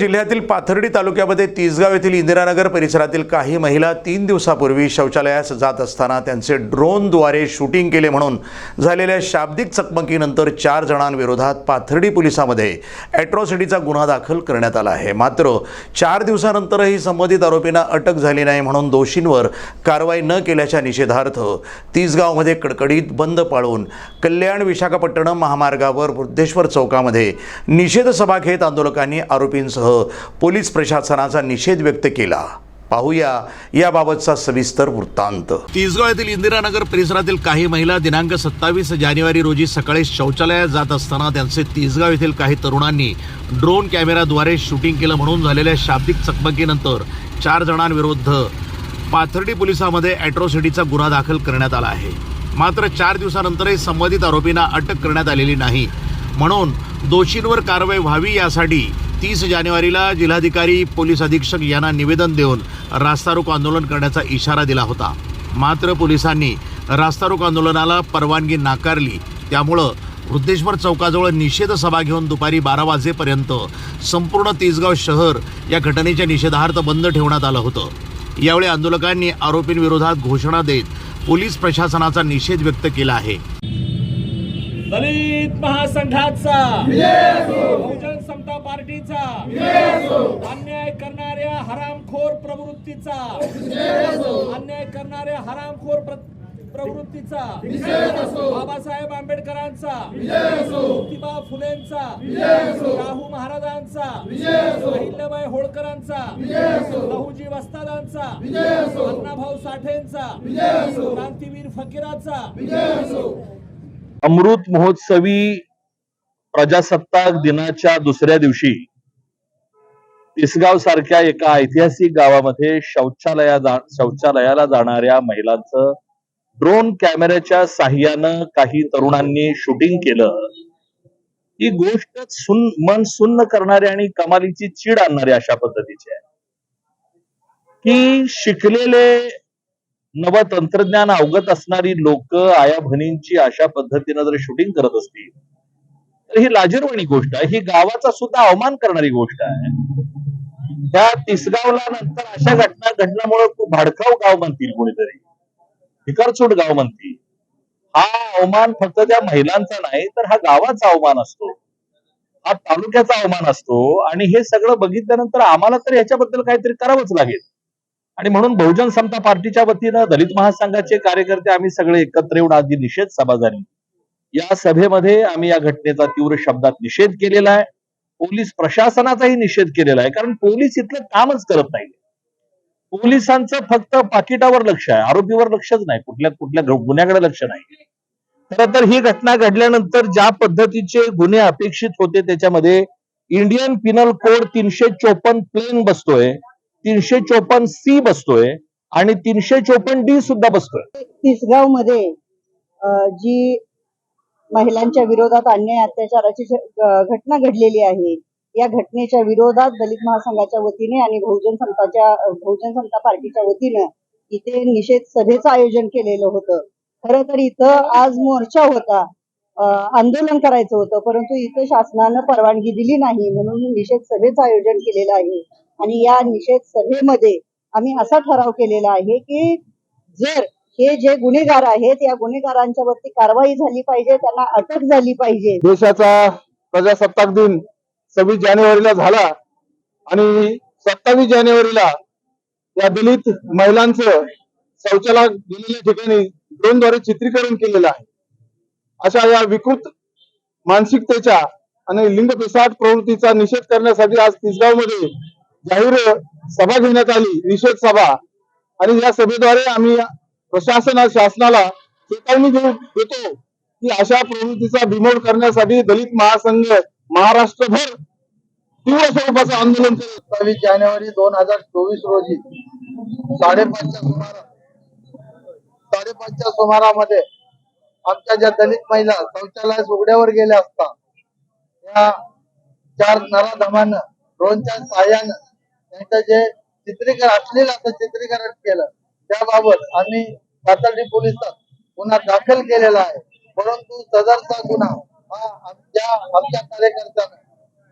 जिल्ह्यातील पाथर्डी तालुक्यामध्ये तिसगाव येथील इंदिरानगर परिसरातील काही महिला तीन दिवसापूर्वी शौचालयास जात असताना त्यांचे ड्रोनद्वारे शूटिंग केले म्हणून झालेल्या शाब्दिक चकमकीनंतर चार जणांविरोधात पाथर्डी पोलिसामध्ये ॲट्रॉसिटीचा गुन्हा दाखल करण्यात आला आहे. मात्र चार दिवसानंतरही संबंधित आरोपींना अटक झाली नाही म्हणून दोषींवर कारवाई न केल्याच्या निषेधार्थ तिसगावमध्ये कडकडीत बंद पाळून कल्याण विशाखापट्टणम महामार्गावर वृद्धेश्वर चौकामध्ये निषेध सभा घेत आंदोलकांनी आरोपींसह पोलीस प्रशासनाचा निषेध व्यक्त केला. पाहूया याबाबतचा सविस्तर वृत्तांत. तिसगाव येथील इंदिरानगर परिसरातील काही महिला दिनांक सत्तावीस जानेवारी रोजी सकाळी शौचालयात जात असताना त्यांचे तिसगाव येथील काही तरुणांनी ड्रोन कॅमेराद्वारे शूटिंग केलं म्हणून झालेल्या शाब्दिक चकमकीनंतर चार जणांविरुद्ध पाथर्डी पोलिसांमध्ये ॲट्रॉसिटीचा गुन्हा दाखल करण्यात आला आहे. मात्र चार दिवसानंतरही संबंधित आरोपींना अटक करण्यात आलेली नाही. म्हणून दोषींवर कारवाई व्हावी यासाठी तीस जानेवारीला जिल्हाधिकारी पोलीस अधीक्षक यांना निवेदन देऊन रास्तारोको आंदोलन करण्याचा इशारा दिला होता. मात्र पोलिसांनी रास्तारोको आंदोलनाला परवानगी नाकारली. त्यामुळं वृद्धेश्वर चौकाजवळ निषेध सभा घेऊन दुपारी बारा वाजेपर्यंत संपूर्ण तिसगाव शहर या घटनेच्या निषेधार्थ बंद ठेवण्यात आलं होतं. यावेळी आंदोलकांनी आरोपींविरोधात घोषणा देत पोलीस प्रशासनाचा निषेध व्यक्त केला आहे. दलित महासंघाचा. जनता पार्टीचा. अन्याय करणाऱ्या हरामखोर प्रवृत्तीचा. अन्याय करणाऱ्या हरामखोर प्र- प्रवृत्तीचा. बाबासाहेब आंबेडकरांचा. ज्योतिबा फुलेंचा. शाहू महाराजांचा. अहिल्याबाई होळकरांचा. लहुजी वस्तादांचा. अण्णाभाऊ साठेंचा. क्रांतीवीर फकीराचा. अमृत महोत्सवी प्रजासत्ताक दिनाच्या दुसऱ्या दिवशी तिसगाव सारख्या एका ऐतिहासिक गावामध्ये शौचालया जा शौचालयाला जाणाऱ्या महिलांचं ड्रोन कॅमेऱ्याच्या साह्यानं काही तरुणांनी शूटिंग केलं. ही गोष्ट सुन मन सुन्न करणारी आणि कमालीची चीड आणणारी अशा पद्धतीची आहे. की शिकलेले नव तंत्रज्ञान अवगत असणारी लोक आया भनींची अशा पद्धतीनं जर शूटिंग करत असतील तर ही लाजीरवाणी गोष्ट आहे. ही गावाचा सुद्धा अवमान करणारी गोष्ट आहे. त्या तिसगावला नंतर अशा घटना घडल्यामुळे खूप भाडकाव गाव म्हणतील कोणीतरी. भिकारचोट गाव म्हणतील. हा अवमान फक्त त्या महिलांचा नाही तर हा गावाचा अवमान असतो. हा तालुक्याचा अवमान असतो. आणि हे सगळं बघितल्यानंतर आम्हाला तर याच्याबद्दल काहीतरी करावंच लागेल. आणि म्हणून बहुजन समता पार्टीच्या वतीनं दलित महासंघाचे कार्यकर्ते आम्ही सगळे एकत्र येऊन आधी निषेध सभा झाली या सभेमध्ये आम्ही या घटनेचा तीव्र शब्दात निषेध केलेला आहे. पोलीस प्रशासनाचाही निषेध केलेला आहे. कारण पोलीस इथलं कामच करत नाही पोलिसांचं फक्त पाकिटावर लक्ष आहे. आरोपीवर लक्षच नाही. कुठल्या कुठल्या गुन्ह्याकडे लक्ष नाही. खरं तर ही घटना घडल्यानंतर ज्या पद्धतीचे गुन्हे अपेक्षित होते त्याच्यामध्ये इंडियन पिनल कोड तीनशे चोपन्न प्लेन बसतोय तीनशे चोपन्न सी बसतोय आणि तीनशे चोपन्न डी सुद्धा बसतोय. तिसगावमध्ये जी महिलांच्या विरोधात अन्याय अत्याचाराची घटना घडलेली आहे. या घटनेच्या विरोधात दलित महासंघाच्या वतीने आणि बहुजन समताच्या बहुजन समता पार्टीच्या वतीनं इथे निषेध सभेचं आयोजन केलेलं होतं. खरं तर इथं आज मोर्चा होता. आंदोलन करायचं होतं परंतु इथं शासनानं परवानगी दिली नाही म्हणून निषेध सभेचं आयोजन केलेलं आहे. आणि या निषेध सभेमध्ये आम्ही असा ठराव केलेला आहे की जर हे जे गुन्हेगार आहेत या गुन्हेगारांच्या वरती कारवाई झाली पाहिजे त्यांना अटक झाली पाहिजे. देशाचा प्रजासत्ताक दिन सव्वीस जानेवारीला झाला आणि सत्तावीस जानेवारीला या दलित महिलांचं शौचालय गेलेल्या ठिकाणी ड्रोनद्वारे चित्रीकरण केलेलं आहे. अशा या विकृत मानसिकतेच्या आणि लिंग पिसाट प्रवृत्तीचा निषेध करण्यासाठी आज तिसगावमध्ये जाहीर सभा घेण्यात आली निषेध सभा. आणि या सभेद्वारे आम्ही प्रशासना शासनाला चेतावणी देऊ देतो की अशा प्रवृत्तीचा बिमोड करण्यासाठी दलित महासंघ महाराष्ट्रभर तीव्र स्वरूपाचं आंदोलन सत्तावीस जानेवारी दोन हजार चोवीस रोजी साडेपाचच्या सुमारा साडेपाचच्या सुमारामध्ये आमच्या ज्या दलित महिला शौचालय उघड्यावर गेल्या असता त्या चार नराधमानं ड्रोनच्या साह्यानं त्यांचं जे चित्रीकरण असलेलं असं चित्रीकरण केलं त्याबाबत आम्ही पाथर्डी पोलिसात गुन्हा दाखल केलेला आहे. परंतु सदरचा गुन्हा हा आमच्या आमच्या कार्यकर्त्यानं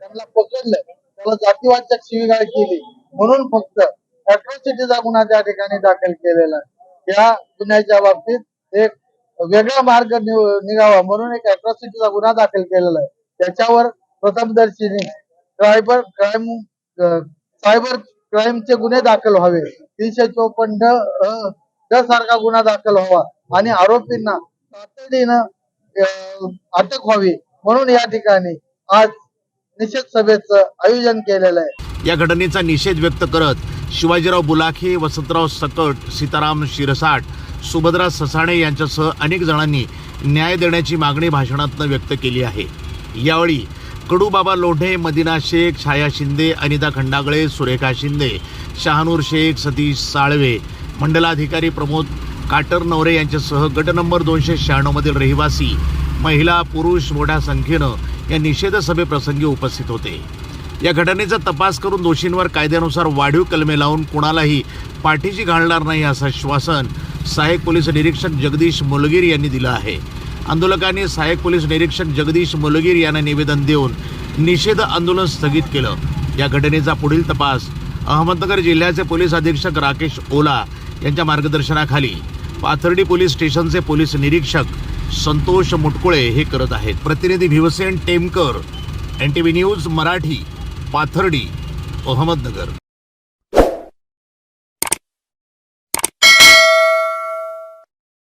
त्यांना पकडलं. त्याला जातीवाचक शिवीगाळ केली. म्हणून फक्त अॅट्रॉसिटीचा गुन्हा त्या ठिकाणी दाखल केलेला आहे. या गुन्ह्याच्या बाबतीत एक वेगळा मार्ग निघावा म्हणून एक अॅट्रॉसिटीचा गुन्हा दाखल केलेला आहे. त्याच्यावर प्रथमदर्शनी सायबर क्राईम सायबर क्राईमचे गुन्हे दाखल व्हावे. तीनशे चौपन्न ड ड सारखा गुन्हा दाखल व्हावा. आणि आरोपींना तातडीनं अटक व्हावी. म्हणून या ठिकाणी आज निषेध सभेचं आयोजन केलेलं आहे. या घटनेचा निषेध व्यक्त करत शिवाजीराव बुलाखे वसंतराव सकट सीताराम शिरसाट सुभद्रा ससाणे यांच्यासह अनेक जणांनी न्याय देण्याची मागणी भाषणातनं व्यक्त केली आहे. यावेळी कडूबाबा लोढे मदिना शेख छाया शिंदे अनिता खंडागळे सुरेखा शिंदे शहानूर शेख सतीश साळवे मंडलाधिकारी प्रमोद काटर नवरे यांच्यासह गट नंबर दोनशे शहाण्णवमधील रहिवासी महिला पुरुष मोठ्या संख्येनं या निषेध सभेप्रसंगी उपस्थित होते. या घटनेचा तपास करून दोषींवर कायद्यानुसार वाढीव कलमे लावून कुणालाही पाठीशी घालणार नाही असं आश्वासन सहाय्यक पोलीस निरीक्षक जगदीश मुलगीर यांनी दिलं आहे. आंदोलकांनी सहाय्यक पोलीस निरीक्षक जगदीश मुलगीर यांना निवेदन देऊन निषेध आंदोलन स्थगित केलं. या घटनेचा पुढील तपास अहमदनगर जिल्ह्याचे पोलीस अधीक्षक राकेश ओला यांच्या मार्गदर्शनाखाली पाथर्डी पोलीस स्टेशनचे पोलीस निरीक्षक संतोष मुटकुळे हे करत आहेत. प्रतिनिधी Bhivsen Temkar N T V news Marathi Pathardi Ahmednagar.